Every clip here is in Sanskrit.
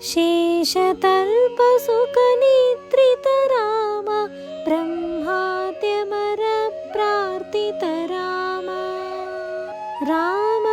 शेषतर्पसुखनिद्रितराम ब्रह्मात्यमरप्रार्थित राम राम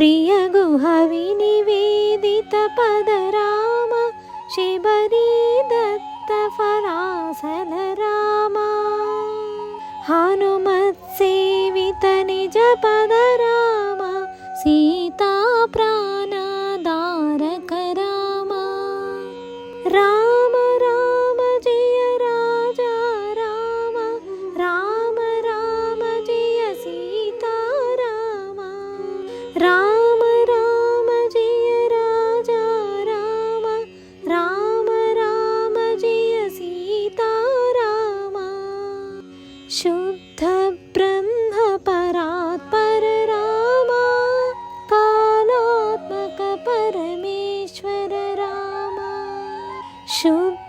प्रियगुहविनिवेदितपदराम शिबरी दत्त फरासद राम हनुमत्सेवित निजपद राम सीता प्राणदारक राम रा शुद्ध ब्रह्म परात् पर कालात्मक परमेश्वर राम शुद्ध